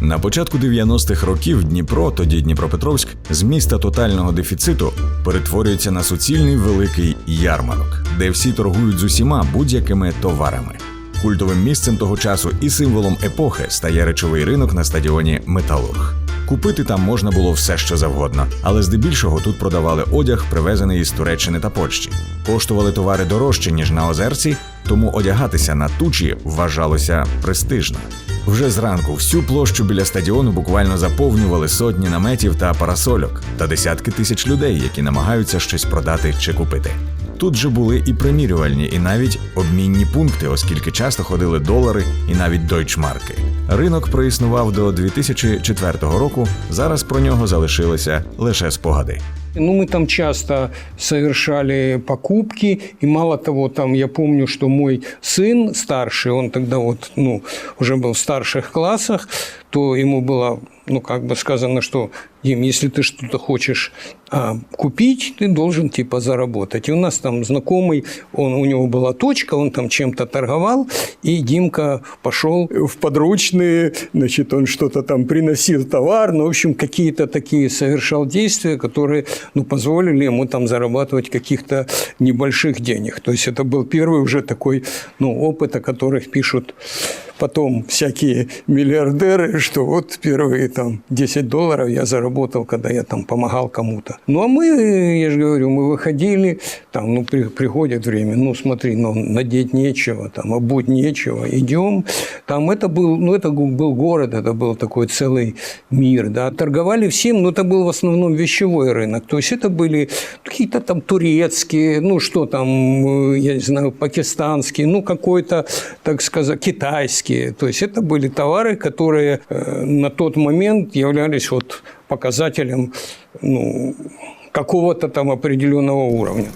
На початку 90-х років Дніпро, тоді Дніпропетровськ, з міста тотального дефіциту перетворюється на суцільний великий ярмарок, де всі торгують з усіма будь-якими товарами. Культовим місцем того часу і символом епохи стає речовий ринок на стадіоні Металург. Купити там можна було все, що завгодно, але здебільшого тут продавали одяг, привезений із Туреччини та Польщі. Коштували товари дорожче, ніж на озерці, тому одягатися на тучі вважалося престижно. Вже зранку всю площу біля стадіону буквально заповнювали сотні наметів та парасольок та десятки тисяч людей, які намагаються щось продати чи купити. Тут же були і примірювальні, і навіть обмінні пункти, оскільки часто ходили долари і навіть дойчмарки. Ринок проіснував до 2004 року. Зараз про нього залишилися лише спогади. Ну, мы там часто совершали покупки, и мало того, там я помню, что мой сын старший, он тогда вот, ну, уже был в старших классах, то ему было, ну, как бы сказано, что, Дим, если ты что-то хочешь а, купить, ты должен, типа, заработать. И у нас там знакомый, он, у него была точка, он там чем-то торговал, и Димка пошел в подручные, значит, он что-то там приносил товар, ну, в общем, какие-то такие совершал действия, которые, ну, позволили ему там зарабатывать каких-то небольших денег. То есть это был первый уже такой, ну, опыт, о которых пишут потом всякие миллиардеры, что вот первые там 10 долларов я заработал, когда я там помогал кому-то. Ну, а мы, я же говорю, мы выходили, там, ну, при- приходит время, ну, смотри, ну, надеть нечего, там, обуть нечего, идем. Там это был, ну, это был город, это был такой целый мир, да. Торговали всем, но это был в основном вещевой рынок. То есть это были какие-то там турецкие, ну, что там, э, я не знаю, пакистанские, ну, какой-то, так сказать, китайские. То есть это были товары, которые э, на тот момент являлись вот показателем, ну, какого-то там определенного уровня.